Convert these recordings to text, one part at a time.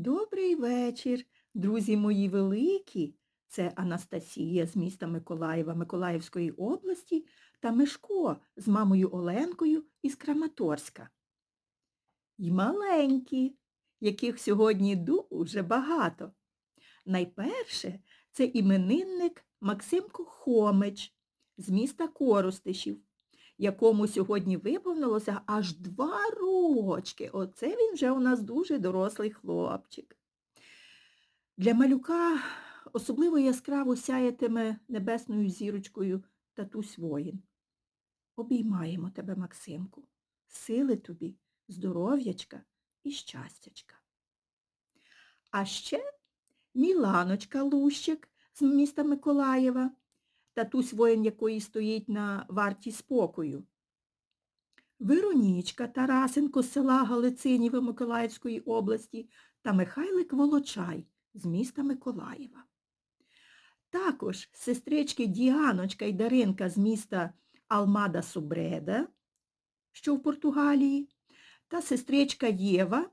Добрий вечір, друзі мої великі. Це Анастасія з міста Миколаєва Миколаївської області та Мишко з мамою Оленкою із Краматорська. І маленькі, яких сьогодні дуже багато. Найперше це іменинник Максимко Хомич з міста Коростишів, якому сьогодні виповнилося аж два рочки. Оце він вже у нас дуже дорослий хлопчик. Для малюка особливо яскраво сяятиме небесною зірочкою татусь воїн. Обіймаємо тебе, Максимку, сили тобі, здоров'ячка і щастячка. А ще Міланочка Лущик з міста Миколаєва, татусь воїн якої стоїть на варті спокою. Веронічка Тарасенко з села Галициніви Миколаївської області та Михайлик Волочай з міста Миколаєва. Також сестрички Діаночка і Даринка з міста Алмада Субреда, що в Португалії, та сестричка Єва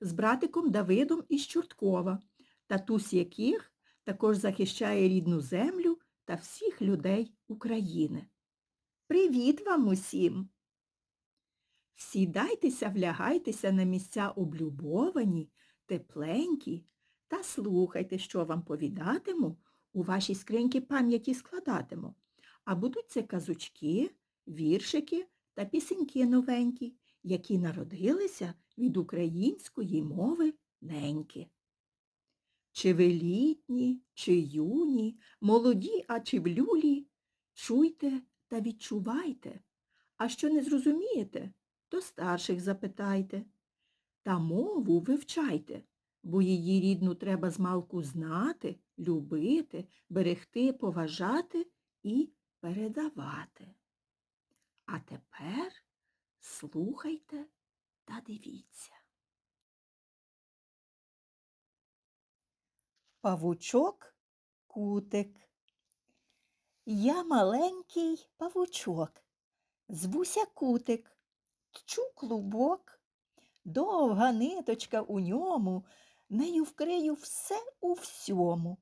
з братиком Давидом із Чорткова, татусь яких також захищає рідну землю та всіх людей України. Привіт вам усім! Сідайтеся, влягайтеся на місця облюбовані, тепленькі, та слухайте, що вам повідатиму, у вашій скриньки пам'яті складатиму. А будуть це казочки, віршики та пісеньки новенькі, які народилися від української мови неньки. Чи ви літні, чи юні, молоді, а чи в люлі, чуйте та відчувайте, а що не зрозумієте, то старших запитайте. Та мову вивчайте, бо її рідну треба змалку знати, любити, берегти, поважати і передавати. А тепер слухайте та дивіться. Павучок кутик. Я маленький павучок, звуся кутик, тчу клубок, довга ниточка у ньому, нею вкрию все у всьому.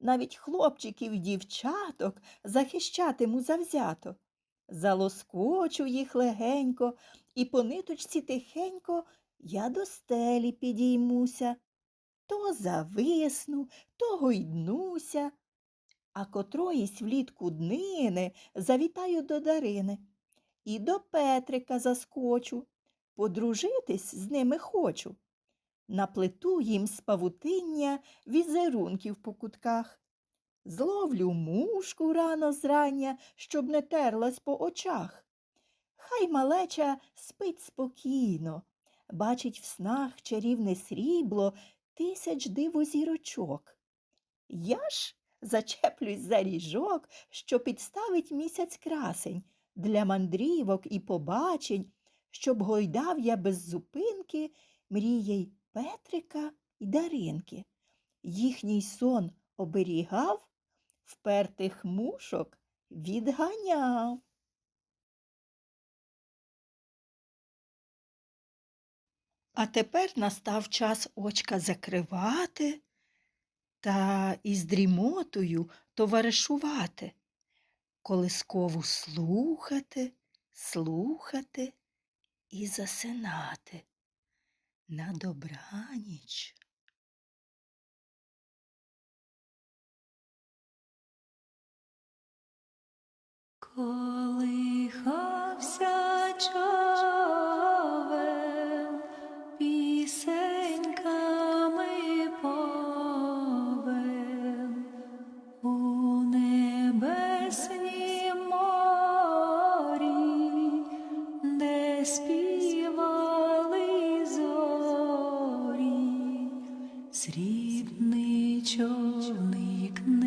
Навіть хлопчиків дівчаток захищатиму завзято. Залоскочу їх легенько, і по ниточці тихенько я до стелі підіймуся. То зависну, то гойднуся, а котроїсь влітку днини завітаю до Дарини. І до Петрика заскочу, подружитись з ними хочу. Наплету їм з павутиння візерунків по кутках. Зловлю мушку рано зрання, щоб не терлась по очах. Хай малеча спить спокійно, бачить в снах чарівне срібло тисяч дивозірочок. Я ж зачеплюсь за ріжок, що підставить місяць красень для мандрівок і побачень, щоб гойдав я без зупинки мріє й Петрика й Даринки. Їхній сон оберігав, впертих мушок відганяв. А тепер настав час очка закривати та із дрімотою товаришувати, колискову слухати, слухати і засинати. На добраніч. Колихався surely ignore.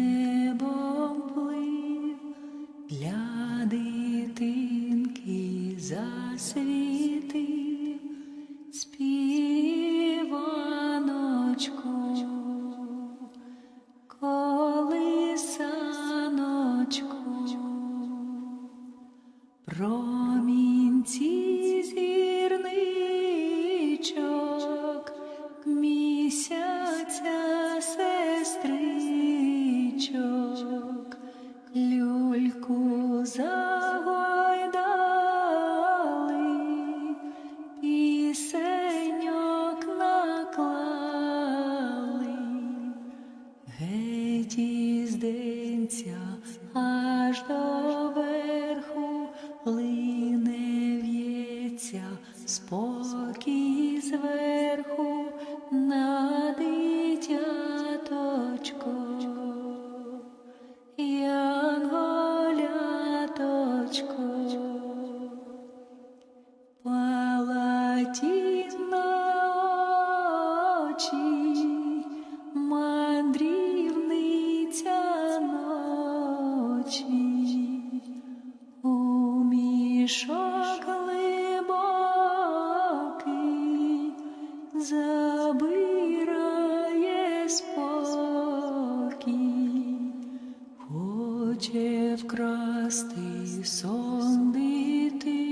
presencia. Мішок глибокий забирає спокій, хоче вкрасти сон дитинки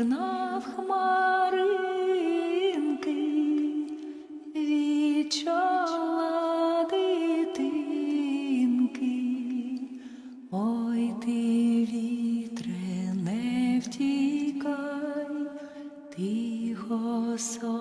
відігнав хмаринки, від дитинки. Ой ти, вітре, не втікай, тихо соно